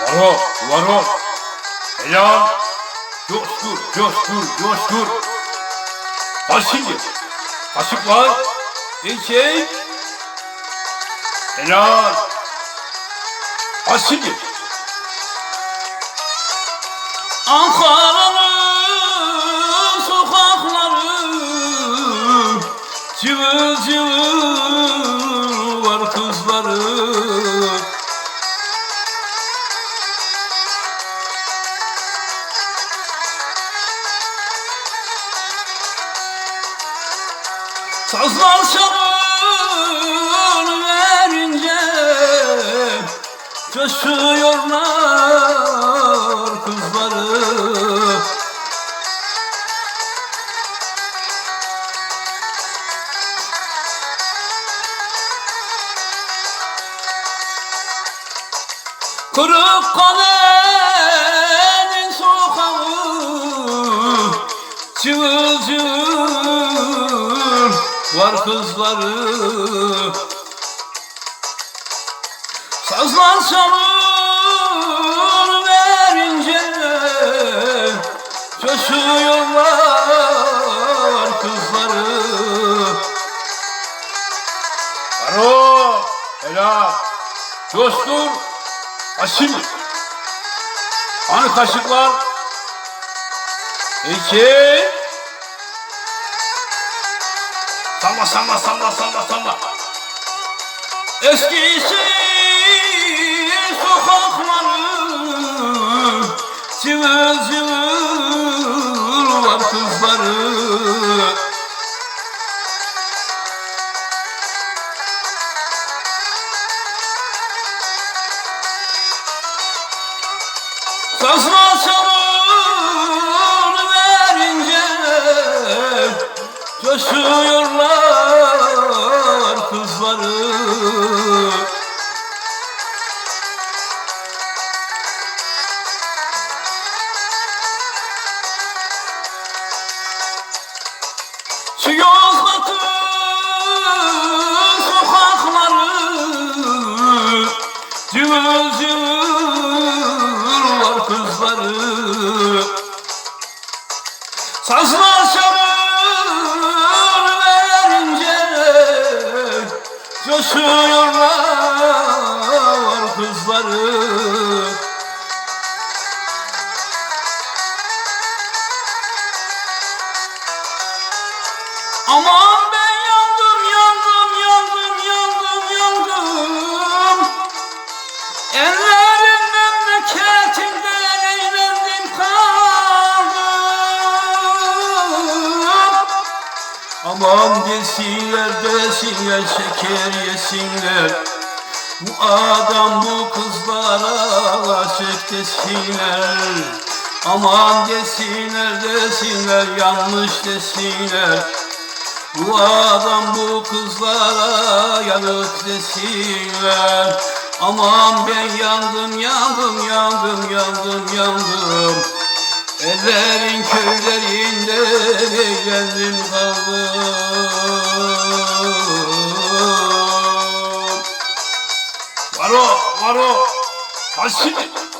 Varo, varo. Helal. Coştur, coştur, coştur. Bak şimdi. Kaşık var. Erkek. Helal. Şimdi. Ankara'nın sokakları Cıvıl cıvıl Sazlar çalın verince Coşuyorlar kızları. Kırık kalenin sokağı cıvıl var kızları Sazlar çalır verince Coşuyorlar kızları Varo. Helal. Coştur. Şimdi. Hani kaşık var? Salla, salla, salla, salla, salla. Eskisi sokakları Cıvıl cıvıl var kızları Sazma çalın Coşuyorlar kızları. Şu Yozgat'ın sokakları. Cıvıl cıvıl var kızları. Sazlar Kızları Aman ben yandım, yandım, yandım, yandım, yandım. Ellerin memleketinden eğlendim kaldım. Aman desinler, desinler, şeker yesinler. Bu adam bu kızlara aşık desinler. Aman desinler, desinler, yanlış desinler. Bu adam bu kızlara yanık desinler Aman ben yandım yandım yandım yandım yandım Ellerin köylerinde eğlendim kaldım Varo, varo. Bak şimdi.